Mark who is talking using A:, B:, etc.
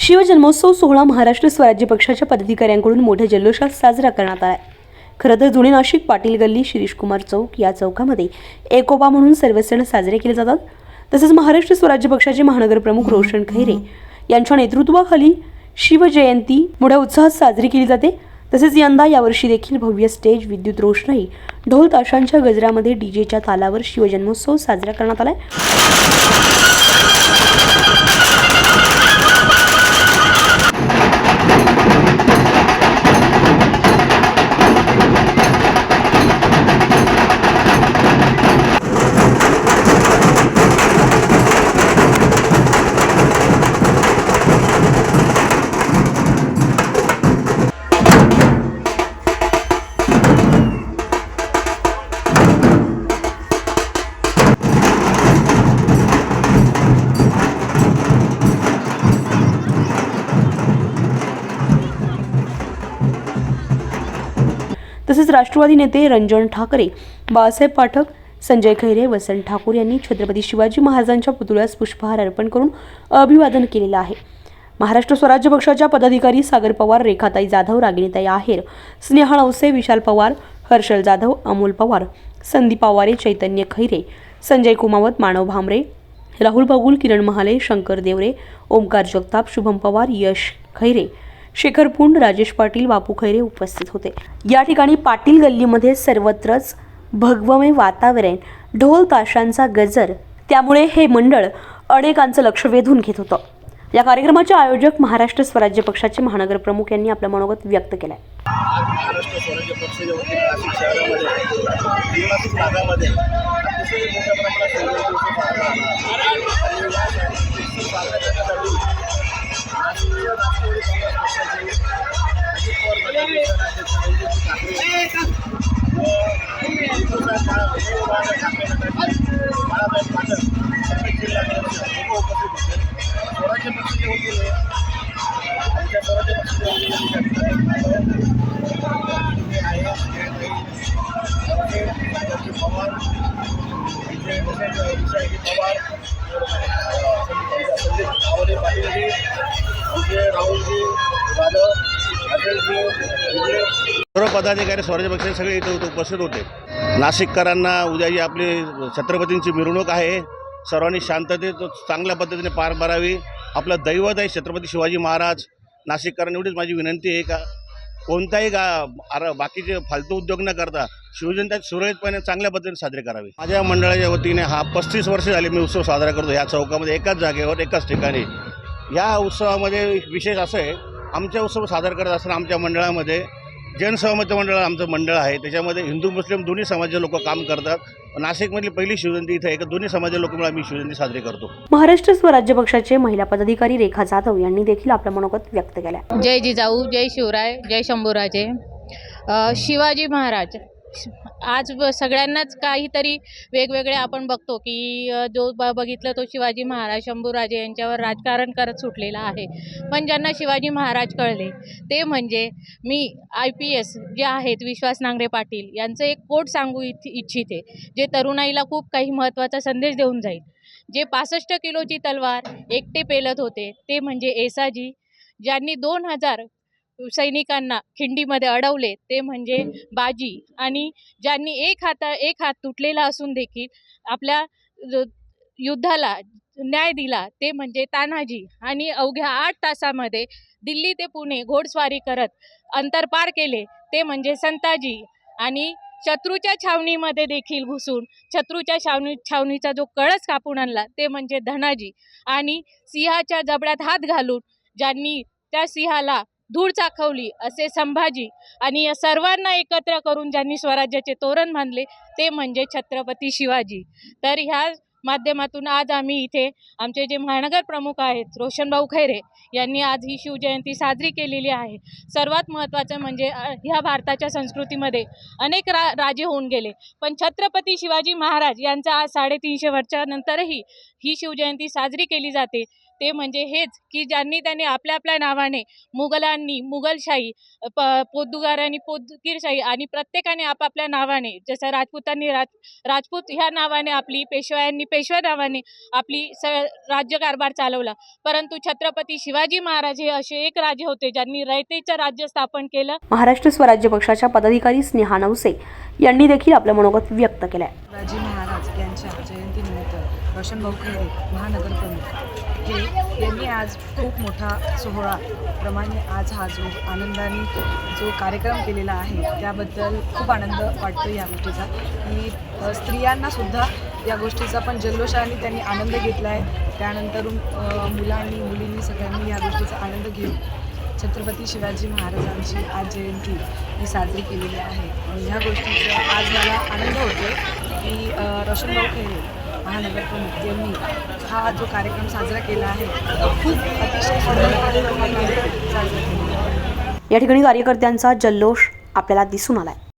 A: शिवजन्मोत्सव सोहळा महाराष्ट्र स्वराज्य पक्षाच्या पदाधिकाऱ्यांकडून मोठ्या जल्लोषात साजरा करण्यात आला खरं तर जुने नाशिक पाटील गल्ली शिरीषकुमार चौक या चौकामध्ये एकोबा म्हणून सर्व सण साजरे केले जातात तसंच महाराष्ट्र स्वराज्य पक्षाचे महानगर प्रमुख रोशन खैरे यांच्या नेतृत्वाखाली शिवजयंती मोठ्या उत्साहात साजरी केली जाते तसेच यंदा यावर्षी देखील भव्य स्टेज विद्युत रोषणाई ढोल ताशांच्या गजरामध्ये डीजेच्या तालावर शिवजन्मोत्सव साजरा करण्यात आलाय तसेच राष्ट्रवादी नेते रंजन ठाकरे बाळासाहेब पाठक संजय खैरे वसंत ठाकूर यांनी छत्रपती शिवाजी महाराजांच्या पुतळ्यास पुष्पहार अर्पण करून अभिवादन केलेलं आहे महाराष्ट्र स्वराज्य पक्षाच्या पदाधिकारी सागर पवार रेखाताई जाधव रागिणीताई आहेर स्नेहा नवसे विशाल पवार हर्षल जाधव अमोल पवार संदीप पवारे चैतन्य खैरे संजय कुमावत मानव भामरे राहुल बागुल किरण महाले शंकर देवरे ओमकार जगताप शुभम पवार यश खैरे शेखर पुंड राजेश पाटील बापू खैरे उपस्थित होते या ठिकाणी पाटील गल्लीमध्ये सर्वत्रच भगवमय वातावरण ढोल ताशांचा गजर त्यामुळे हे मंडळ अनेकांचं लक्ष वेधून घेत होतं या कार्यक्रमाचे आयोजक महाराष्ट्र स्वराज्य पक्षाचे महानगर प्रमुख यांनी आपलं मनोगत व्यक्त केलं आज
B: सर्व पदाधिकारी स्वराज्य पक्षाचे सगळे इथे उपस्थित होते नाशिककरांना उद्या जी आपली छत्रपतींची मिरवणूक आहे सर्वांनी शांततेत चांगल्या पद्धतीने पार पारावी आपलं दैवत आहे छत्रपती शिवाजी महाराज नाशिककरांना एवढीच माझी विनंती आहे का कोणताही गा आर बाकीचे फालतू उद्योग न करता शिवजनता सुरळीतपणे चांगल्या पद्धतीने साजरी करावी माझ्या मंडळाच्या वतीने हा पस्तीस वर्ष झाले मी उत्सव साजरा करतो या चौकामध्ये एकाच जागेवर एकाच ठिकाणी या उत्सवामध्ये विशेष असं आहे आमच्या उत्सव साजरा करत असताना आमच्या मंडळामध्ये जनसहमत मंडळ आमचं मंडळ आहे त्याच्यामध्ये हिंदू मुस्लिम दोन्ही समाज लोक काम करतात नाशिकमधली पहिली शिवजयंती इथे एक दोन्ही समाजाच्या लोक मिळून आम्ही शिवजयंती साजरी करतो
A: महाराष्ट्र स्वराज्य पक्षाचे महिला पदाधिकारी रेखा जाधव यांनी देखील आपलं मनोगत व्यक्त केलं
C: जय जिजाऊ जय शिवराय जय शंभूराजे शिवाजी महाराज आज सगळ्यांनाच काहीतरी वेगवेगळे आपण बघतो की जो ब बघितलं तो शिवाजी महाराज शंभूराजे यांच्यावर राजकारण करत सुटलेला आहे पण ज्यांना शिवाजी महाराज कळले ते म्हणजे मी आय पी एस जे आहेत विश्वास नांगरे पाटील यांचं एक कोट सांगू इच्छिते जे तरुणाईला खूप काही महत्त्वाचा संदेश देऊन जाईल जे पासष्ट किलोची तलवार एकटे पेलत होते ते म्हणजे एसाजी ज्यांनी दोन हजार सैनिकांना खिंडीमध्ये अडवले ते म्हणजे बाजी आणि ज्यांनी एक हाता एक हात तुटलेला असून देखील आपल्या युद्धाला न्याय दिला ते म्हणजे तान्हाजी आणि अवघ्या आठ तासामध्ये दिल्ली ते पुणे घोडस्वारी करत अंतर पार केले ते म्हणजे संताजी आणि शत्रूच्या छावणीमध्ये देखील घुसून शत्रूच्या छावणी छावणीचा जो कळस कापून आणला ते म्हणजे धनाजी आणि सिंहाच्या जबड्यात हात घालून ज्यांनी त्या सिंहाला धूळ चाखवली असे संभाजी आणि या सर्वांना एकत्र करून ज्यांनी स्वराज्याचे तोरण बांधले ते म्हणजे छत्रपती शिवाजी तर ह्या माध्यमातून आज आम्ही इथे आमचे जे महानगर प्रमुख आहेत रोशनभाऊ खैरे यांनी आज ही शिवजयंती साजरी केलेली आहे सर्वात महत्त्वाचं म्हणजे ह्या भारताच्या संस्कृतीमध्ये अनेक रा राजे होऊन गेले पण छत्रपती शिवाजी महाराज यांचा आज साडेतीनशे वर्षानंतरही ही शिवजयंती साजरी केली जाते ते म्हणजे हेच की ज्यांनी त्यांनी आपल्या आपल्या नावाने मुघलांनी मुघलशाही प आणि पोदगीरशाही आणि प्रत्येकाने आपापल्या नावाने जसं राजपूतांनी राज राजपूत ह्या नावाने आपली पेशव्यांनी पेशव्या नावाने आपली स राज्यकारभार चालवला परंतु छत्रपती शिवाजी महाराज हे असे एक राजे होते ज्यांनी रयतेचं राज्य स्थापन केलं
A: महाराष्ट्र स्वराज्य पक्षाच्या पदाधिकारी स्नेहा नवसे यांनी देखील आपलं मनोगत व्यक्त
D: केलंय आज यांच्या जयंतीनिमित्त रोशनभाऊ महानगर महानगरप्रमुख हे यांनी आज खूप मोठा सोहळा प्रमाणे आज हा जो आनंदाने जो कार्यक्रम केलेला आहे त्याबद्दल खूप आनंद वाटतो या गोष्टीचा की स्त्रियांनासुद्धा या गोष्टीचा पण जल्लोषाने त्यांनी आनंद घेतला आहे त्यानंतर मुलांनी मुलींनी सगळ्यांनी या गोष्टीचा आनंद घेऊन छत्रपती शिवाजी महाराजांची आज जयंती ही साजरी केलेली आहे आणि ह्या गोष्टीचा आज मला आनंद होतो की रोशनभाऊ खेळे महानगरप्रमुख यांनी हा जो कार्यक्रम साजरा केला आहे खूप अतिशय साजरा केला
A: या ठिकाणी कार्यकर्त्यांचा जल्लोष आपल्याला दिसून आला आहे